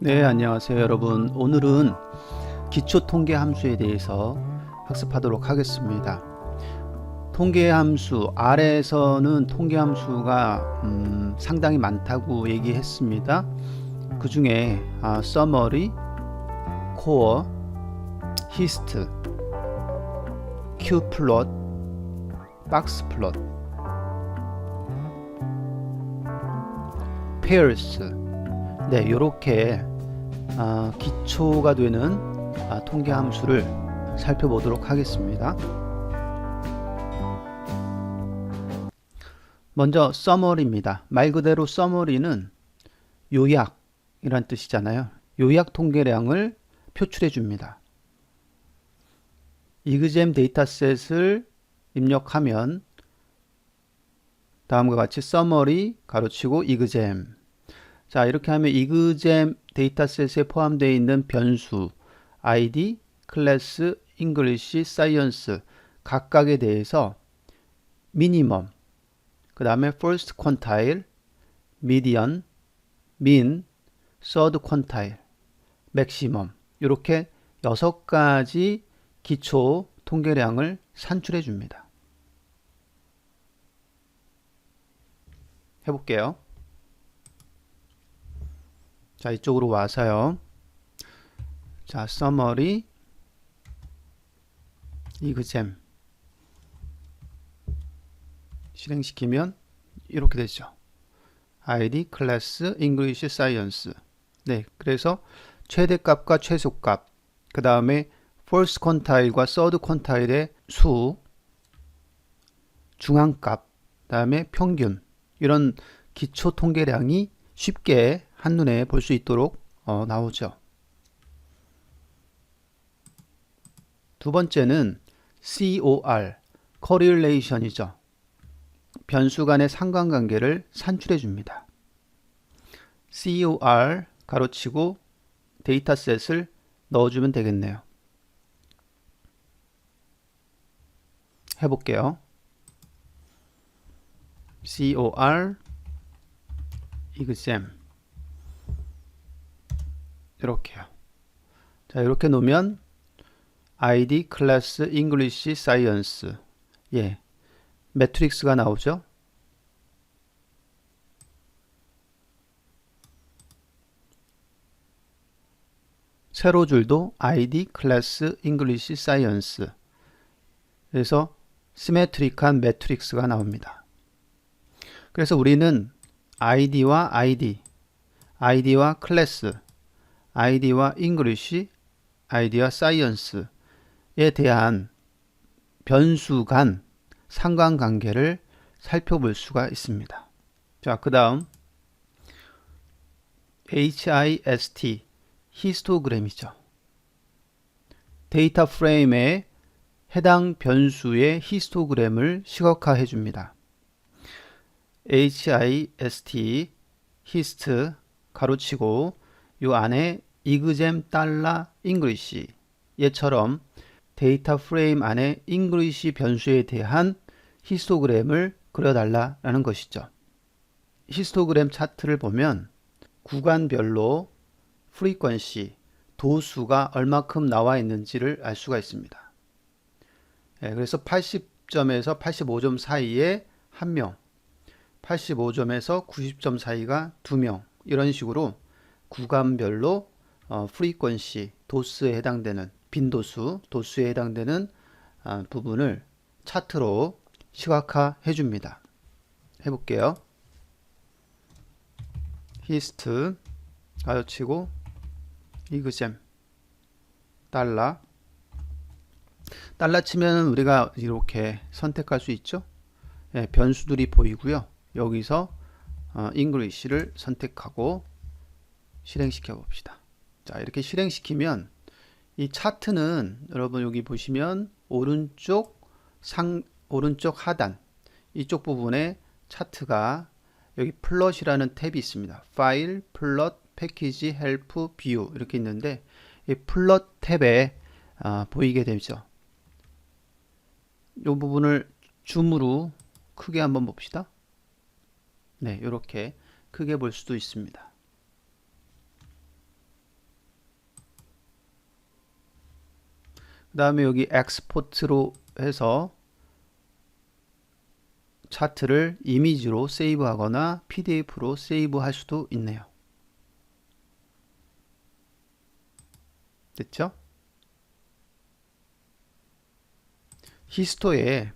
네, 안녕하세요, 여러분. 오늘은 기초 통계 함수에 대해서 학습하도록 하겠습니다. 통계 함수 아래에서는 통계 함수가 음, 상당히 많다고 얘기했습니다. 그 중에 아, summary, core, hist, qplot, boxplot, pairs 네, 이렇게 아, 기초가 되는 아, 통계 함수를 살펴보도록 하겠습니다. 먼저 summary입니다. 말 그대로 summary는 요약이란 뜻이잖아요. 요약 통계량을 표출해 줍니다. 이그잼 데이터셋을 입력하면 다음과 같이 summary 가로치고 이그잼 자, 이렇게 하면 이그잼 데이터셋에 포함되어 있는 변수, ID, 클래스, 잉글리시, 사이언스 각각에 대해서 미니멈, 그 다음에 first quantile, median, mean, third quantile, maximum 이렇게 여섯 가지 기초 통계량을 산출해 줍니다. 해볼게요. 자, 이쪽으로 와서요. 자, summary 이그잼 실행시키면 이렇게 되죠. id, 클래스, English, Science. 네, 그래서 최대값과 최소값, 그 다음에 first quantile과 third quantile의 수, 중앙값, 그 다음에 평균 이런 기초 통계량이 쉽게 한눈에 볼 수 있도록 어, 나오죠. 두 번째는 COR, correlation이죠. 변수 간의 상관관계를 산출해 줍니다. COR 가로치고 데이터셋을 넣어주면 되겠네요. 해볼게요. COR exam 이렇게요. 자, 이렇게 놓으면 ID 클래스 English Science 예. 매트릭스가 나오죠. 세로 줄도 ID 클래스 English Science 그래서 시메트릭한 매트릭스가 나옵니다. 그래서 우리는 ID와 ID, ID와 클래스, ID와 English, ID와 Science에 대한 변수 간 상관관계를 살펴볼 수가 있습니다. 자, 그 다음 HIST, 히스토그램이죠. 데이터 프레임에 해당 변수의 히스토그램을 시각화해 줍니다. HIST, 히스트, 가로치고 요 안에 이그잼 달러 잉글리시 얘처럼 데이터 프레임 안에 잉글리시 변수에 대한 히스토그램을 그려달라라는 것이죠. 히스토그램 차트를 보면 구간별로 프리퀀시, 도수가 얼마큼 나와 있는지를 알 수가 있습니다. 네, 그래서 80점에서 85점 사이에 한 명, 85점에서 90점 사이가 두 명, 이런 식으로 구간별로 어, 프리퀀시, 도수에 해당되는 빈도수, 도수에 해당되는 아, 부분을 차트로 시각화 해 줍니다. 해볼게요. 히스트 가로치고 이그잼 달러 달러 치면 우리가 이렇게 선택할 수 있죠. 네, 변수들이 보이고요. 여기서 어, English를 선택하고 실행시켜 봅시다. 자, 이렇게 실행시키면 이 차트는 여러분 여기 보시면 오른쪽 상 오른쪽 하단 이쪽 부분에 차트가 여기 플롯이라는 탭이 있습니다. 파일, 플롯, 패키지, 헬프, 뷰 이렇게 있는데 이 플롯 탭에 아, 보이게 되죠. 이 부분을 줌으로 크게 한번 봅시다. 네, 이렇게 크게 볼 수도 있습니다. 그 다음에 여기 엑스포트로 해서 차트를 이미지로 세이브하거나 PDF로 세이브할 수도 있네요. 됐죠? 히스토에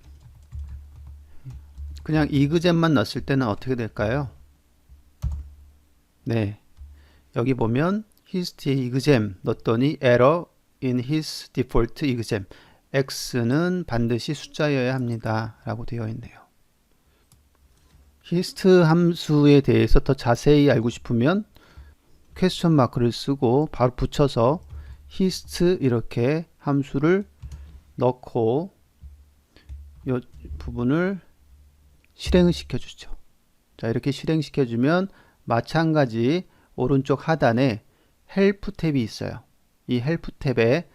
그냥 이그잼만 넣었을 때는 어떻게 될까요? 네. 여기 보면 히스토에 이그잼 넣었더니 error in his default exam. X는 반드시 숫자여야 합니다. 라고 되어 있네요. 히스트 함수에 대해서 더 자세히 알고 싶으면 퀘스천 마크를 쓰고 바로 붙여서 히스트 이렇게 함수를 넣고 이 부분을 실행을 시켜 주죠. 자 이렇게 실행시켜 주면 마찬가지 오른쪽 하단에 헬프 탭이 있어요 이 헬프 탭에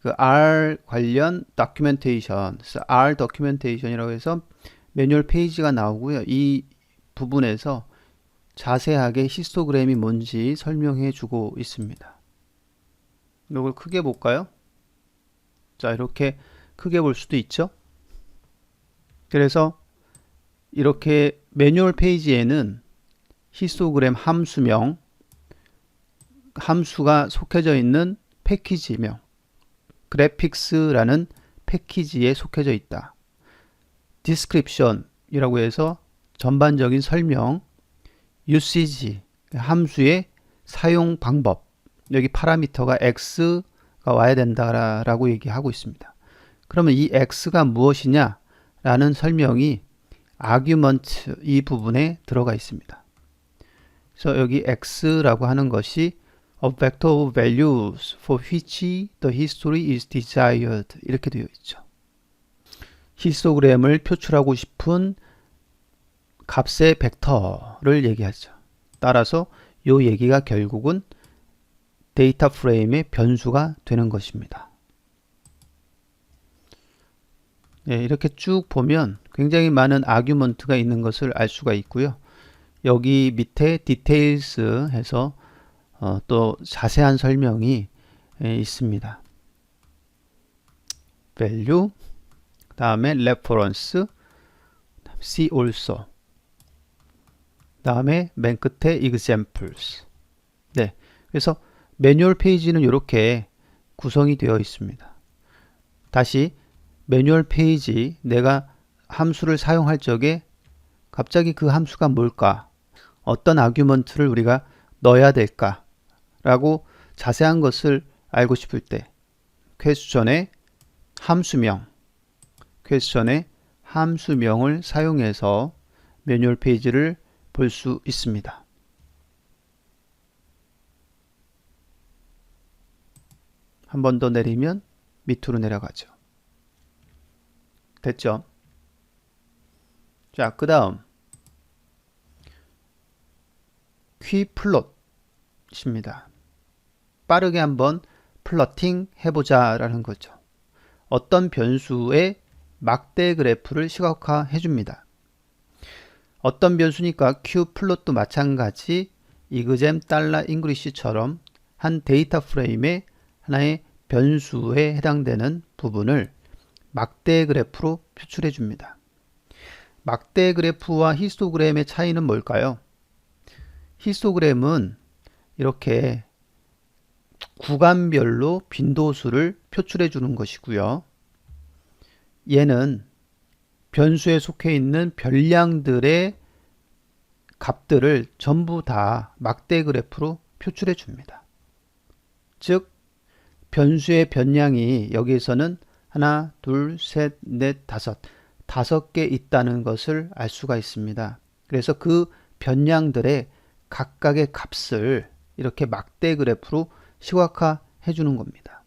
그 R 관련 다큐멘테이션, R 다큐멘테이션이라고 해서 매뉴얼 페이지가 나오고요. 이 부분에서 자세하게 히스토그램이 뭔지 설명해 주고 있습니다. 이걸 크게 볼까요? 자, 이렇게 크게 볼 수도 있죠. 그래서 이렇게 매뉴얼 페이지에는 히스토그램 함수명, 함수가 속해져 있는 패키지명, 그래픽스라는 패키지에 속해져 있다. description이라고 해서 전반적인 설명, usage, 함수의 사용 방법, 여기 파라미터가 x가 와야 된다라고 얘기하고 있습니다. 그러면 이 x가 무엇이냐? 라는 설명이 argument 이 부분에 들어가 있습니다. 그래서 여기 x라고 하는 것이 a vector of values for which the history is desired 이렇게 되어 있죠. 히스토그램을 표출하고 싶은 값의 벡터를 얘기하죠. 따라서 이 얘기가 결국은 데이터 프레임의 변수가 되는 것입니다. 네, 이렇게 쭉 보면 굉장히 많은 아규먼트가 있는 것을 알 수가 있고요. 여기 밑에 디테일스 해서 어, 또 자세한 설명이 에, 있습니다. value 다음에 reference see also 다음에 맨 끝에 examples 네 그래서 매뉴얼 페이지는 이렇게 구성이 되어 있습니다. 다시 매뉴얼 페이지 내가 함수를 사용할 적에 갑자기 그 함수가 뭘까 어떤 아규먼트를 우리가 넣어야 될까 라고 자세한 것을 알고 싶을 때 퀘스천의 함수명 퀘스천의 함수명을 사용해서 매뉴얼 페이지를 볼 수 있습니다. 한 번 더 내리면 밑으로 내려가죠. 됐죠? 자, 그 다음 퀴 플롯입니다. 빠르게 한번 플러팅 해보자 라는 거죠. 어떤 변수의 막대 그래프를 시각화 해 줍니다. 어떤 변수니까 q 플롯도 마찬가지 이그잼 달러 잉글리시처럼 한 데이터 프레임의 하나의 변수에 해당되는 부분을 막대 그래프로 표출해 줍니다. 막대 그래프와 히스토그램의 차이는 뭘까요? 히스토그램은 이렇게 구간별로 빈도수를 표출해 주는 것이고요. 얘는 변수에 속해 있는 별량들의 값들을 전부 다 막대 그래프로 표출해 줍니다. 즉 변수의 변량이 여기에서는 하나, 둘, 셋, 넷, 다섯 다섯 개 있다는 것을 알 수가 있습니다. 그래서 그 변량들의 각각의 값을 이렇게 막대 그래프로 시각화 해 주는 겁니다.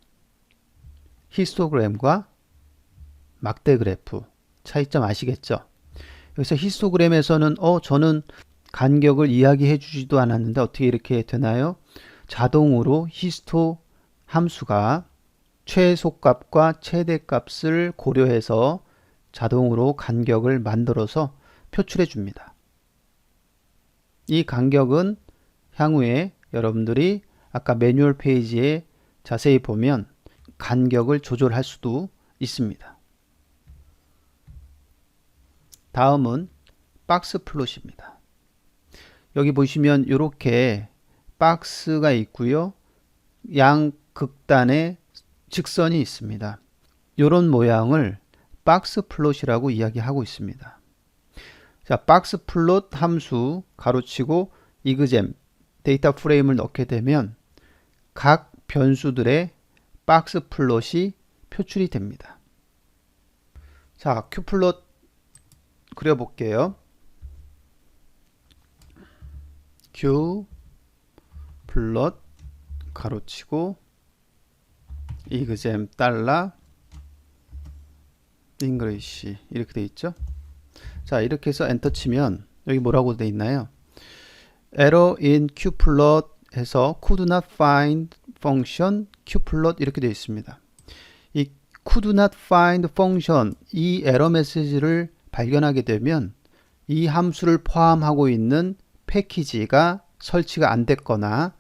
히스토그램과 막대 그래프 차이점 아시겠죠? 여기서 히스토그램에서는 어 저는 간격을 이야기해 주지도 않았는데 어떻게 이렇게 되나요? 자동으로 히스토 함수가 최소값과 최대값을 고려해서 자동으로 간격을 만들어서 표출해 줍니다. 이 간격은 향후에 여러분들이 아까 매뉴얼 페이지에 자세히 보면 간격을 조절할 수도 있습니다. 다음은 박스 플롯입니다. 여기 보시면 이렇게 박스가 있고요. 양 극단에 직선이 있습니다. 이런 모양을 박스 플롯이라고 이야기하고 있습니다. 자, 박스 플롯 함수 가로치고 이그잼 데이터 프레임을 넣게 되면 각 변수들의 박스 플롯이 표출이 됩니다. 자, 큐 플롯 그려볼게요. q 플롯 가로치고 이그잼 달러 잉글리시 이렇게 돼 있죠. 자 이렇게 해서 엔터 치면 여기 뭐라고 돼 있나요? error in 해서 could not find function qplot 이렇게 되어 있습니다. 이 could not find function 이 에러 메시지를 발견하게 되면 이 함수를 포함하고 있는 패키지가 설치가 안 됐거나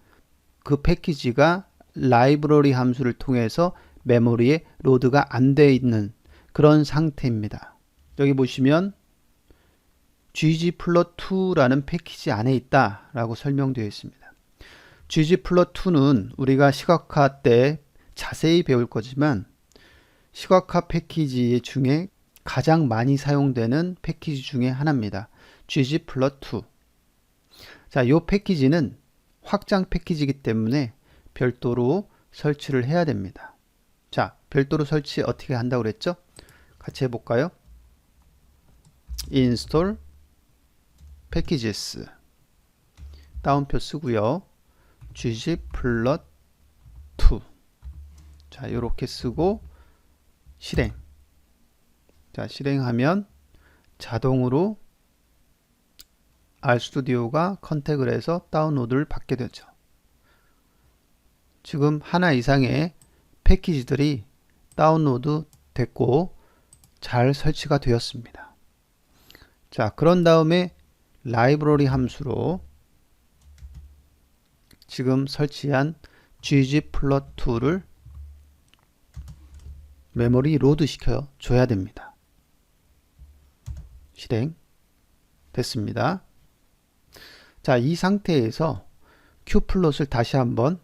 그 패키지가 라이브러리 함수를 통해서 메모리에 로드가 안 돼 있는 그런 상태입니다. 여기 보시면 ggplot2라는 패키지 안에 있다라고 설명되어 있습니다. Ggplot2는 우리가 시각화 때 자세히 배울 거지만 시각화 패키지 중에 가장 많이 사용되는 패키지 중에 하나입니다. ggplot2 자, 이 패키지는 확장 패키지이기 때문에 별도로 설치를 해야 됩니다. 자, 별도로 설치 어떻게 한다고 그랬죠? 같이 해볼까요? install packages 다운표 쓰고요. Ggplot2 자, 이렇게 쓰고 실행 자, 실행하면 자동으로 RStudi오가 컨택을 해서 다운로드를 받게 되죠. 지금 하나 이상의 패키지들이 다운로드 됐고 잘 설치가 되었습니다. 자, 그런 다음에 라이브러리 함수로 지금 설치한 ggplot2를 메모리 로드 시켜 줘야 됩니다. 실행 됐습니다. 자, 이 상태에서 q플롯을 다시 한번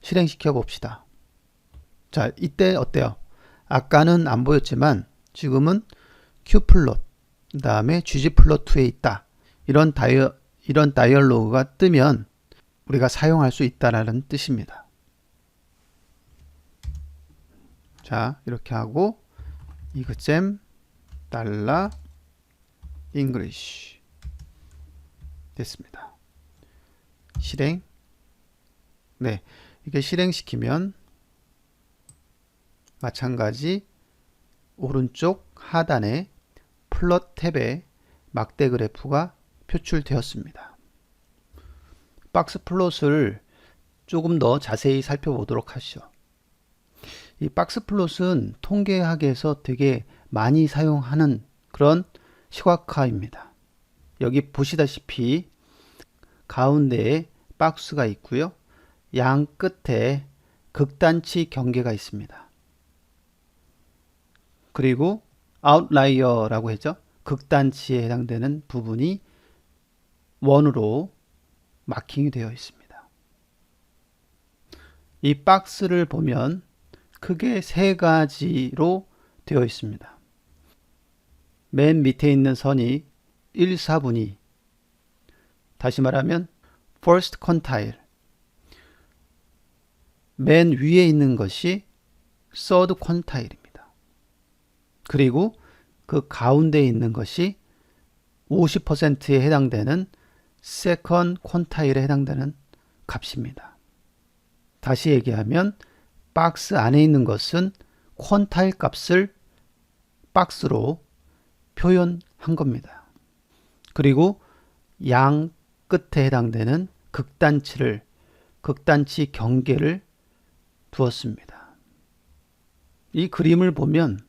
실행시켜 봅시다. 자, 이때 어때요? 아까는 안 보였지만 지금은 q플롯 그 다음에 ggplot2에 있다. 이런 다이어, 이런 다이얼로그가 뜨면 우리가 사용할 수 있다라는 뜻입니다. 자, 이렇게 하고 이그잼 달러 English 됐습니다. 실행 네, 이게 실행시키면 마찬가지 오른쪽 하단에 플롯 탭에 막대 그래프가 표출되었습니다. 박스 플롯을 조금 더 자세히 살펴보도록 하시죠. 이 박스 플롯은 통계학에서 되게 많이 사용하는 그런 시각화입니다. 여기 보시다시피 가운데에 박스가 있고요. 양 끝에 극단치 경계가 있습니다. 그리고 아웃라이어라고 했죠. 극단치에 해당되는 부분이 원으로 마킹이 되어 있습니다. 이 박스를 보면 크게 세 가지로 되어 있습니다. 맨 밑에 있는 선이 1, 4분위 다시 말하면 first quantile 맨 위에 있는 것이 third quantile입니다. 그리고 그 가운데 있는 것이 50%에 해당되는 second quantile에 해당되는 값입니다. 다시 얘기하면 박스 안에 있는 것은 퀀타일 값을 박스로 표현한 겁니다. 그리고 양 끝에 해당되는 극단치를 극단치 경계를 두었습니다. 이 그림을 보면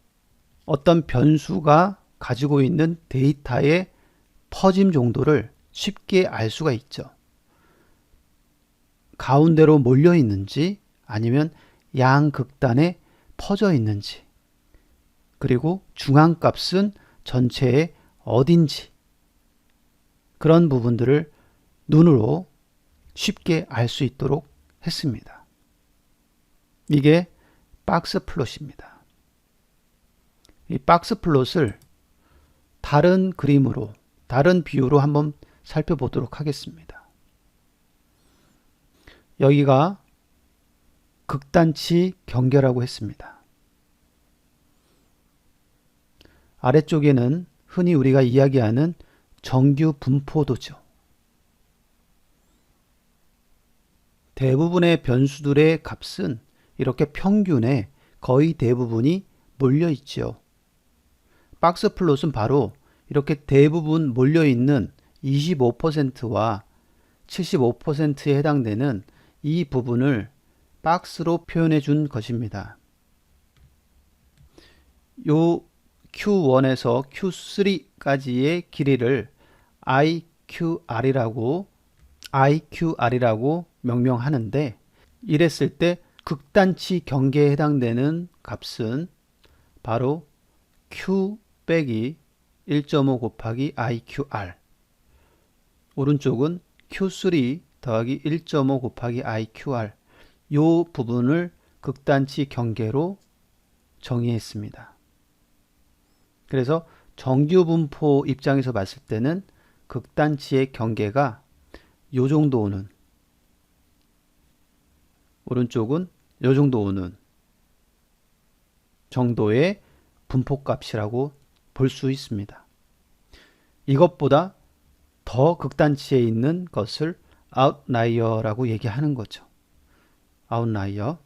어떤 변수가 가지고 있는 데이터의 퍼짐 정도를 쉽게 알 수가 있죠. 가운데로 몰려 있는지 아니면 양극단에 퍼져 있는지, 그리고 중앙값은 전체에 어딘지, 그런 부분들을 눈으로 쉽게 알 수 있도록 했습니다. 이게 박스 플롯입니다. 이 박스 플롯을 다른 그림으로, 다른 비유로 한번 살펴보도록 하겠습니다. 여기가 극단치 경계라고 했습니다. 아래쪽에는 흔히 우리가 이야기하는 정규 분포도죠. 대부분의 변수들의 값은 이렇게 평균에 거의 대부분이 몰려 있죠. 박스 플롯은 바로 이렇게 대부분 몰려 있는 25%와 75%에 해당되는 이 부분을 박스로 표현해 준 것입니다. 요 Q1에서 Q3까지의 길이를 IQR이라고 IQR이라고 명명하는데 이랬을 때 극단치 경계에 해당되는 값은 바로 Q 빼기 1.5 곱하기 IQR 오른쪽은 Q3 더하기 1.5 곱하기 IQR 요 부분을 극단치 경계로 정의했습니다. 그래서 정규 분포 입장에서 봤을 때는 극단치의 경계가 요 정도 오는 오른쪽은 요 정도 오는 정도의 분포값이라고 볼 수 있습니다. 이것보다 더 극단치에 있는 것을 아웃라이어라고 얘기하는 거죠. 아웃라이어.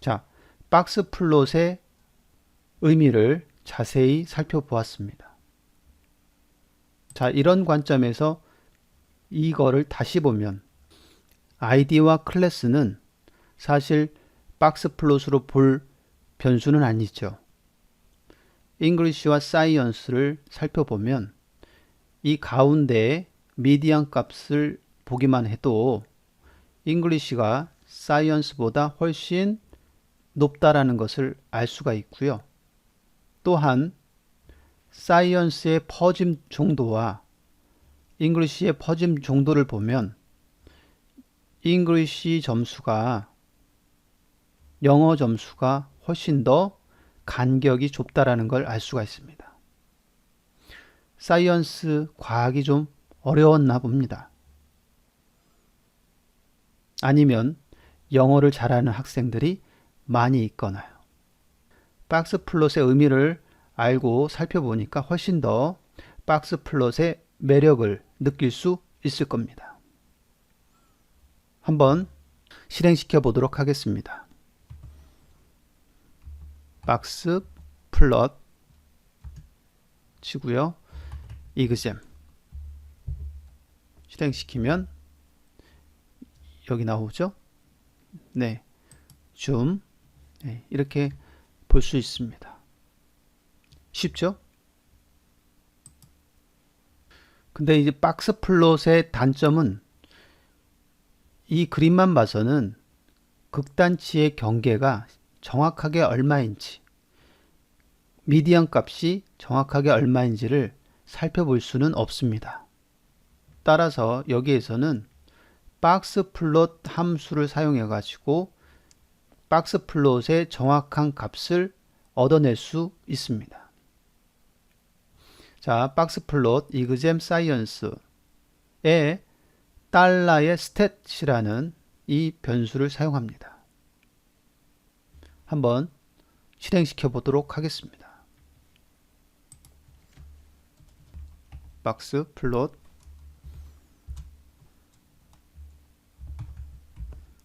자, 박스 플롯의 의미를 자세히 살펴보았습니다. 자, 이런 관점에서 이거를 다시 보면 아이디와 클래스는 사실 박스 플롯으로 볼 변수는 아니죠. 잉글리시와 사이언스를 살펴보면 이 가운데에 미디안 값을 보기만 해도 잉글리시가 사이언스보다 훨씬 높다라는 것을 알 수가 있고요. 또한 사이언스의 퍼짐 정도와 잉글리시의 퍼짐 정도를 보면 잉글리시 점수가 영어 점수가 훨씬 더 간격이 좁다라는 걸 알 수가 있습니다. 사이언스 과학이 좀 어려웠나 봅니다. 아니면 영어를 잘하는 학생들이 많이 있거나요. 박스 플롯의 의미를 알고 살펴보니까 훨씬 더 박스 플롯의 매력을 느낄 수 있을 겁니다. 한번 실행시켜 보도록 하겠습니다. 박스 플롯 치고요. 이그잼 실행시키면 여기 나오죠? 네. 줌 네, 이렇게 볼 수 있습니다. 쉽죠? 근데 이제 박스 플롯의 단점은 이 그림만 봐서는 극단치의 경계가 정확하게 얼마인지 미디언 값이 정확하게 얼마인지를 살펴볼 수는 없습니다. 따라서 여기에서는 박스 플롯 함수를 사용해 가지고 박스 플롯의 정확한 값을 얻어낼 수 있습니다. 자, 박스 플롯 이그잼 사이언스에 달러의 스탯이라는 이 변수를 사용합니다. 한번 실행시켜 보도록 하겠습니다. 박스 플롯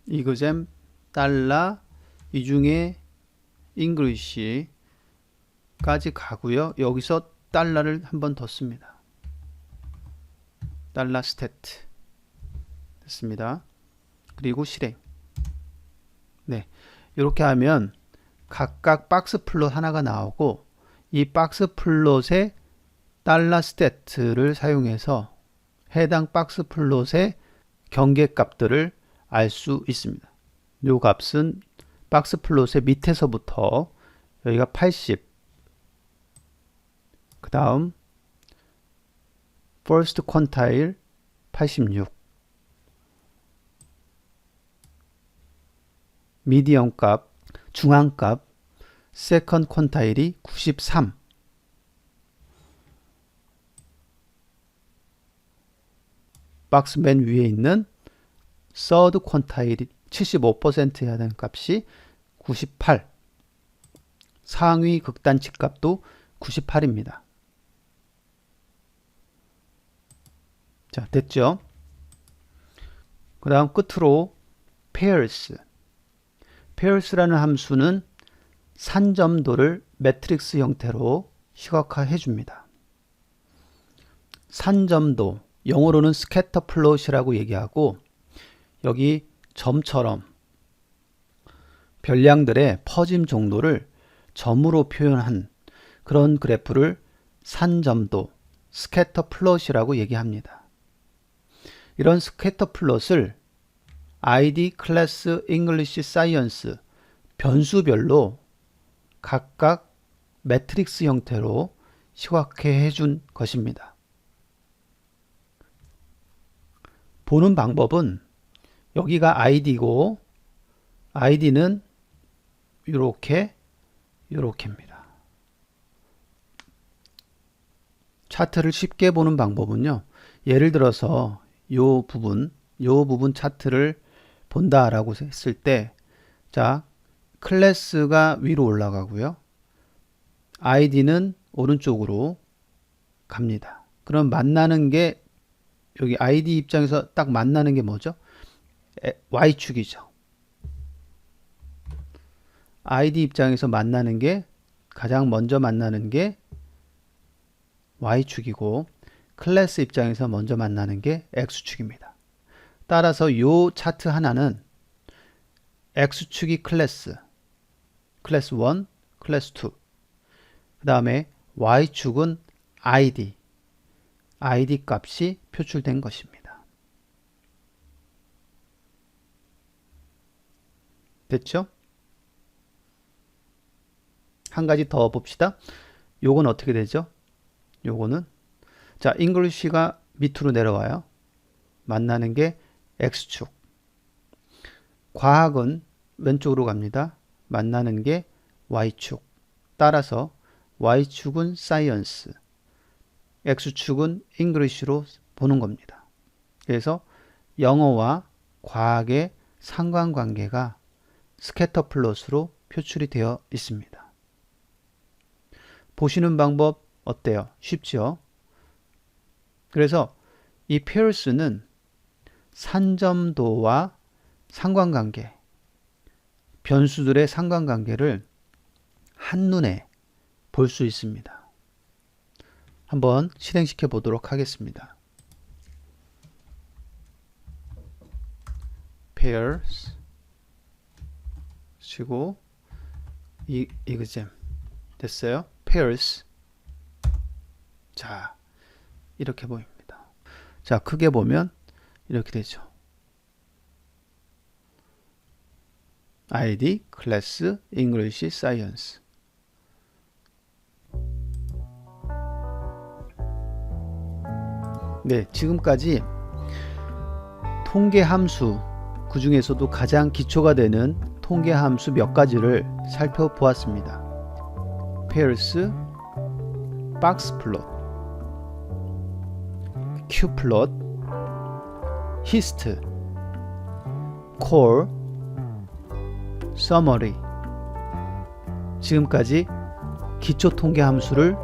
이그잼 달러 이 중에 잉글리시까지 가고요. 여기서 달러를 한 번 더 씁니다. 달러 스태트 됐습니다. 그리고 실행 네 이렇게 하면 각각 박스 플롯 하나가 나오고 이 박스 플롯의 달러 스태트를 사용해서 해당 박스 플롯의 경계 값들을 알 수 있습니다. 요 값은 박스 플롯의 밑에서부터 여기가 80. 그 다음 first quantile 86. 미디엄 값, 중앙 값, 세컨 퀀타일이 93. 박스 맨 위에 있는 서드 퀀타일이 75%해야 되는 값이 98. 상위 극단치 값도 98입니다. 자, 됐죠? 그 다음 끝으로 pairs. Pairs라는 함수는 산점도를 매트릭스 형태로 시각화해 줍니다. 산점도, 영어로는 스캐터 플롯이라고 얘기하고 여기 점처럼 별량들의 퍼짐 정도를 점으로 표현한 그런 그래프를 산점도, 스캐터 플롯이라고 얘기합니다. 이런 스캐터 플롯을 ID 클래스 잉글리시 사이언스 변수별로 각각 매트릭스 형태로 시각해 준 것입니다. 보는 방법은 여기가 id고 id는 이렇게 이렇게입니다. 차트를 쉽게 보는 방법은요. 예를 들어서 요 부분, 요 부분 차트를 본다라고 했을 때, 자, 클래스가 위로 올라가고요. id는 오른쪽으로 갑니다. 그럼 만나는 게 여기 id 입장에서 딱 만나는 게 뭐죠? y축이죠. id 입장에서 만나는 게 가장 먼저 만나는 게 y축이고 클래스 입장에서 먼저 만나는 게 x축입니다. 따라서 요 차트 하나는 x축이 클래스, 클래스 1, 클래스 2. 그 다음에 y축은 id, id 값이 표출된 것입니다. 됐죠? 한 가지 더 봅시다. 요건 어떻게 되죠? 요거는 자, 잉글리시가 밑으로 내려와요. 만나는 게 x축. 과학은 왼쪽으로 갑니다. 만나는 게 y축. 따라서 y축은 사이언스, x축은 잉글리시로 보는 겁니다. 그래서 영어와 과학의 상관관계가 스캐터 플롯으로 표출이 되어 있습니다. 보시는 방법 어때요? 쉽죠? 그래서 이 페어스는 산점도와 상관관계, 변수들의 상관관계를 한눈에 볼 수 있습니다. 한번 실행시켜 보도록 하겠습니다. pairs 치고 이 이그잼 됐어요? pairs 자 이렇게 보입니다. 자 크게 보면 이렇게 되죠. ID 클래스 English Science 네, 지금까지 통계 함수 그 중에서도 가장 기초가 되는 통계 함수 몇 가지를 살펴보았습니다. pairs, 박스 플롯, 큐 플롯, 히스트, 콜, 서머리 지금까지 기초 통계 함수를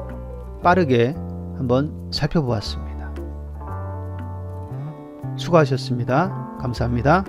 빠르게 한번 살펴보았습니다. 수고하셨습니다. 감사합니다.